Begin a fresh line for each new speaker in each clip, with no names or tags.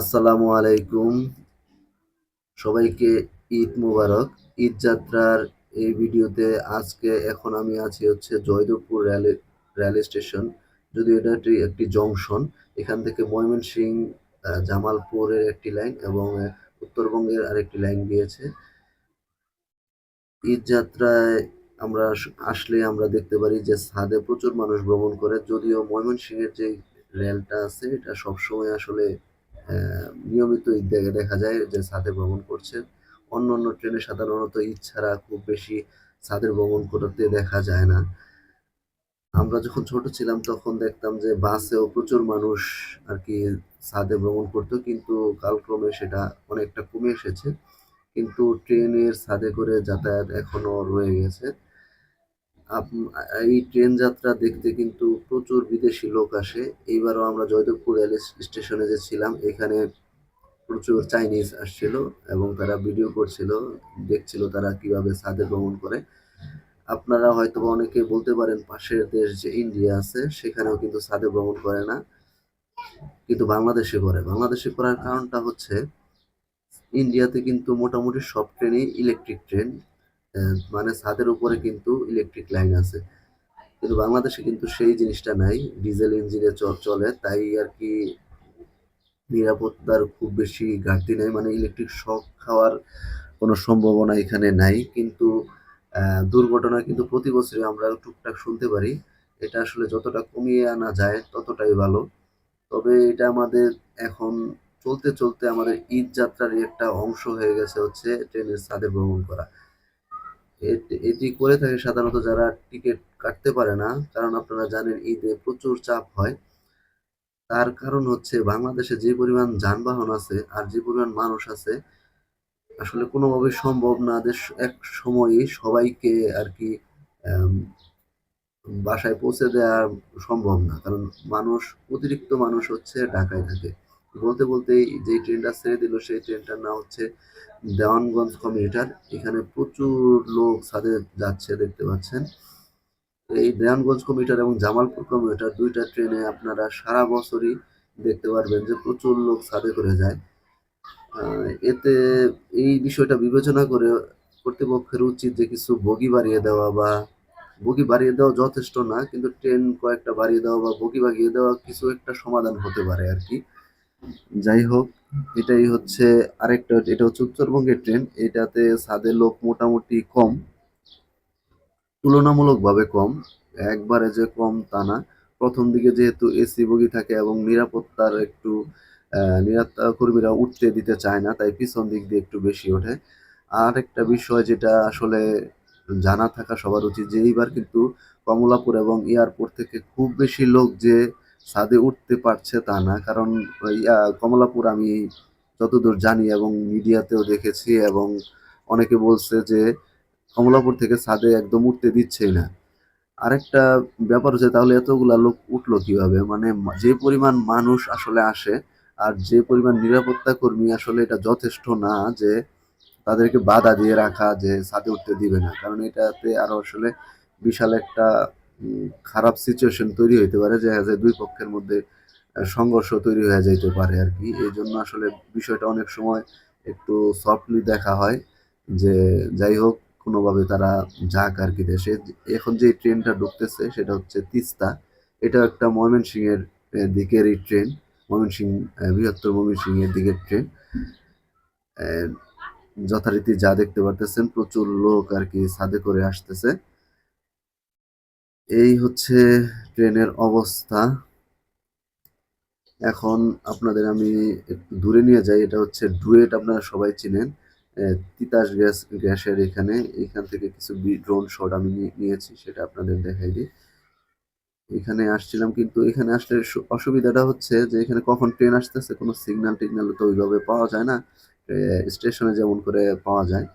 আসসালামু আলাইকুম। সবাইকে ঈদ মুবারক। ঈদ যাত্রার এই ভিডিওতে আজকে এখন আমি আছি হচ্ছে জয়দেবপুর রেল রেল স্টেশন। যদিও এটা একটি জংশন, এখান থেকে ময়মনসিং জামালপুরের একটি লাইন এবং উত্তরবঙ্গের আরেকটি লাইন গিয়েছে। ঈদ যাত্রায় আমরা আসলে আমরা দেখতে পারি যে ছাদে প্রচুর মানুষ ভ্রমণ করে, যদিও ময়মনসিংহের যে রেলটা আছে, এটা সবসময় আসলে নিয়মিত দেখা যায় যে ছাদে ভ্রমণ করছে অন্য অন্য ট্রেনে সাধারণত ছাড়া খুব বেশি ছাদের ভ্রমণ করতে দেখা যায় না। আমরা যখন ছোট ছিলাম তখন দেখতাম যে বাসেও প্রচুর মানুষ আর কি ছাদে ভ্রমণ করতো, কিন্তু কালক্রমে সেটা অনেকটা কমে এসেছে। কিন্তু ট্রেনের ছাদে করে যাতায়াত এখনও রয়ে গেছে। এই ট্রেন যাত্রা দেখতে কিন্তু প্রচুর বিদেশি লোক আসে। এইবারও আমরা জয়দেবপুর রেল স্টেশনে যে ছিলাম, এখানে প্রচুর চাইনিজ আসছিল এবং তারা ভিডিও করছিল, দেখছিল তারা কীভাবে ছাদে ভ্রমণ করে। আপনারা হয়তো অনেকে বলতে পারেন পাশের দেশ যে ইন্ডিয়া আছে, সেখানেও কিন্তু ছাদে ভ্রমণ করে না। কিন্তু বাংলাদেশে করে। বাংলাদেশে করার কারণটা হচ্ছে, ইন্ডিয়াতে কিন্তু মোটামুটি সব ট্রেনই ইলেকট্রিক ট্রেন মানে ছাদের উপরে কিন্তু ইলেকট্রিক লাইন আছে। কিন্তু বাংলাদেশে কিন্তু সেই জিনিসটা নাই। ডিজেল ইঞ্জিনে চলে, তাই আর কি নিরাপত্তার খুব বেশি ঘাটতি নেই। মানে ইলেকট্রিক শক খাওয়ার কোনো সম্ভাবনা এখানে নাই। কিন্তু দুর্ঘটনা কিন্তু প্রতি বছরই আমরা টুকটাক শুনতে পারি। এটা আসলে যতটা কমিয়ে আনা যায়, ততটাই ভালো। তবে এটা আমাদের এখন চলতে চলতে আমাদের ঈদ যাত্রারই একটা অংশ হয়ে গেছে হচ্ছে ট্রেনের ছাদে ভ্রমণ করা। এটি করে থাকে সাধারণত যারা টিকিট কাটতে পারে না, কারণ আপনারা জানেন ঈদে প্রচুর চাপ হয়। তার কারণ হচ্ছে বাংলাদেশে যে পরিমাণ যানবাহন আছে আর যে পরিমাণ মানুষ আছে, আসলে কোনোভাবে সম্ভব না স- এক সময়ই সবাইকে আর কি বাসায় পৌঁছে দেওয়া সম্ভব না। কারণ মানুষ, অতিরিক্ত মানুষ হচ্ছে ঢাকায় থাকে। বলতে বলতেই যে ট্রেনটা ছেড়ে দিল, সেই ট্রেনটার নাম হচ্ছে দেওয়ানগঞ্জ কমিউটার। এখানে প্রচুর লোক ছাদে যাচ্ছে, দেখতে পাচ্ছেন। এই দেওয়ানগঞ্জ কমিউটার এবং জামালপুর কমিউটার দুইটা ট্রেনে আপনারা সারা বছরই দেখতে পারবেন যে প্রচুর লোক ছাদে করে যায়। এতে এই বিষয়টা বিবেচনা করে কর্তৃপক্ষের উচিত যে কিছু বগি বাড়িয়ে দেওয়া বা বগি বাড়িয়ে দেওয়া যথেষ্ট না, কিন্তু ট্রেন কয়েকটা বাড়িয়ে দেওয়া বা বগি বাগিয়ে দেওয়া কিছু একটা সমাধান হতে পারে আর কি। যাই হোক এটাই হচ্ছে আরেকটা, এটা হচ্ছে উত্তরবঙ্গের ট্রেন এটাতে ছাদের লোক মোটামুটি কম, তুলনামূলকভাবে কম, একবারে যে কম তা না। প্রথম দিকে যেহেতু এসি বগি থাকে এবং নিরাপত্তার একটু নিরাপত্তা কর্মীরা উঠতে দিতে চায় না, তাই পিছন দিক দিয়ে একটু বেশি ওঠে। আর একটা বিষয় যেটা আসলে জানা থাকা সবার উচিত যে এইবার কিন্তু কমলাপুর এবং এয়ারপোর্ট থেকে খুব বেশি লোক যে ছাদে উঠতে পারছে তা না। কারণ কমলাপুর আমি যতদূর জানি এবং মিডিয়াতেও দেখেছি এবং অনেকে বলছে যে, কমলাপুর থেকে ছাদে একদম উঠতে দিচ্ছেই না। আরেকটা ব্যাপার হচ্ছে, তাহলে এতগুলা লোক উঠল কীভাবে? মানে যে পরিমাণ মানুষ আসলে আসে আর যে পরিমাণ নিরাপত্তা কর্মী আসলে এটা যথেষ্ট না যে তাদেরকে বাধা দিয়ে রাখা, যে ছাদে উঠতে দিবে না। কারণ এটাতে আরও আসলে বিশাল একটা খারাপ সিচুয়েশন তৈরি হইতে পারে যে যে দুই পক্ষের মধ্যে সংঘর্ষ তৈরি হয়ে যাইতে পারে আর কি। এই জন্য আসলে বিষয়টা অনেক সময় একটু সফটলি দেখা হয় যে যাই হোক কোনোভাবে তারা যাক আর কি দেশে। এখন যে ট্রেনটা ঢুকতেছে সেটা হচ্ছে তিস্তা। এটা একটা ময়মনসিংহের আহ, দিকেরই ট্রেন। ময়মনসিংহ আহ, বৃহত্তর ময়মনসিংহের দিকের ট্রেন। যথারীতি যা দেখতে পারতেছেন প্রচুর লোক আর কি ছাদে করে আসতেছে। এই হচ্ছে ট্রেনের অবস্থা। এখন আপনাদের আমি একটু দূরে নিয়ে যাই, এটা হচ্ছে ডুয়েট আপনারা সবাই চিনেন। তিতাস গ্যাস, গ্যাসের এখানে। এখান থেকে কিছু ড্রোন শট আমি নিয়েছি, সেটা আপনাদের দেখাই দিই। এখানে আসছিলাম কিন্তু এখানে আসলে অসুবিধাটা হচ্ছে যে এখানে কখন ট্রেন আসতেছে, কোনো সিগন্যাল টিগন্যাল তো ওইভাবে পাওয়া যায় না। স্টেশনে যেমন করে পাওয়া যায়।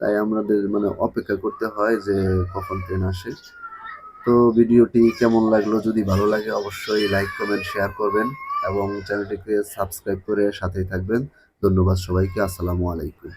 তাই আমাদের মানে অপেক্ষা করতে হয় যে কখন ট্রেন আসে। তো ভিডিওটি কেমন লাগল? যদি ভালো লাগে, অবশ্যই লাইক কমেন্ট শেয়ার করবেন এবং চ্যানেলটিকে সাবস্ক্রাইব করে সাথেই থাকবেন। ধন্যবাদ সবাইকে। আসসালামু আলাইকুম।